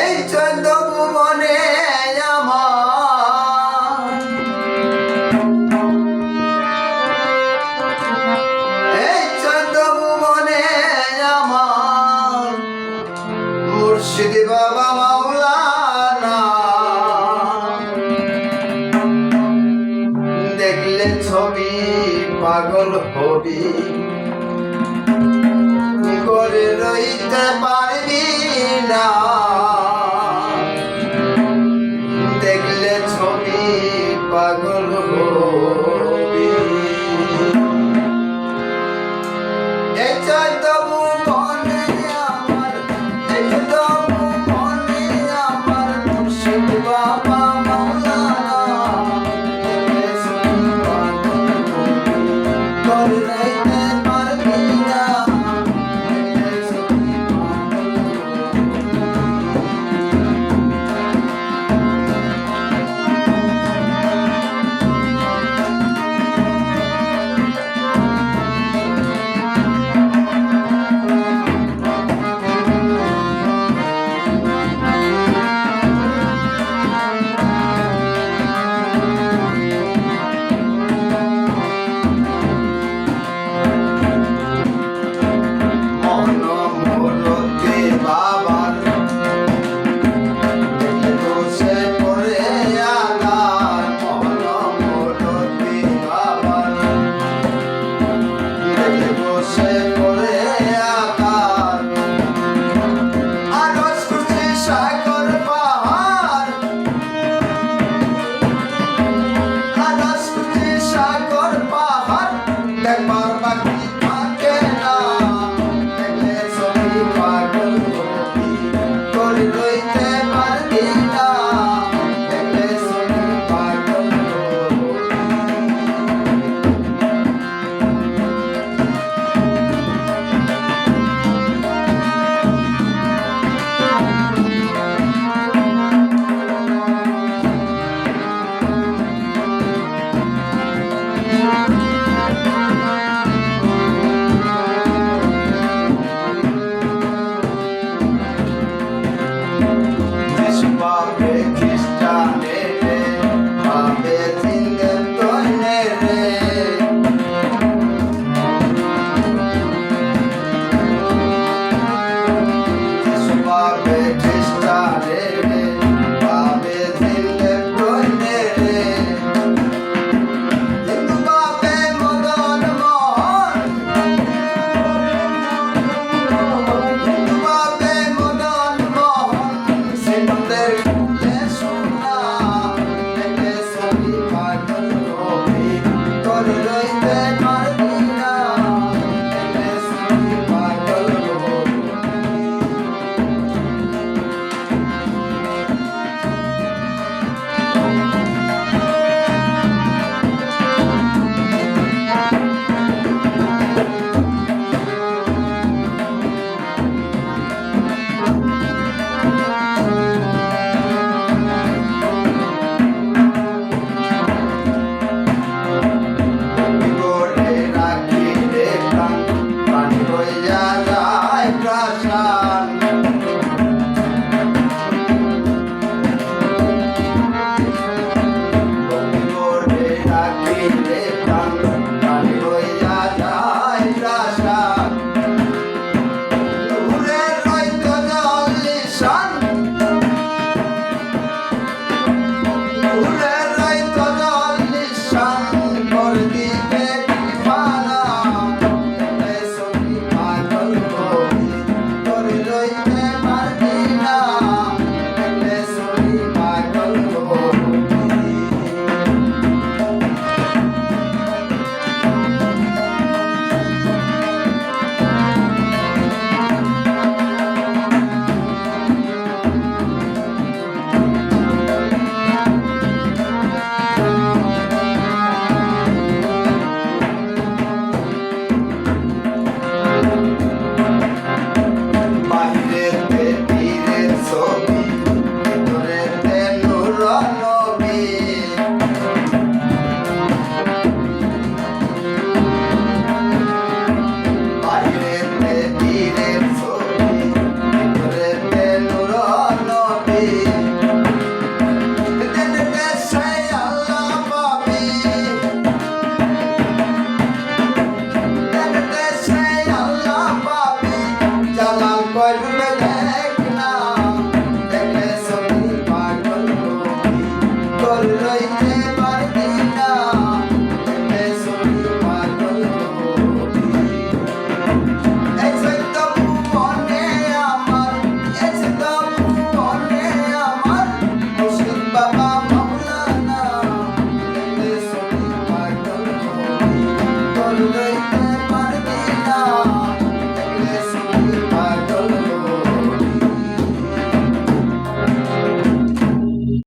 এই চোদ্দ ভুবনে এই চোদ্দ ভুবনে আমার। মুর্শিদ বাবা মাওলানা। দেখলে ছবি পাগল হবি। রইতে পারবি না। Hallelujah.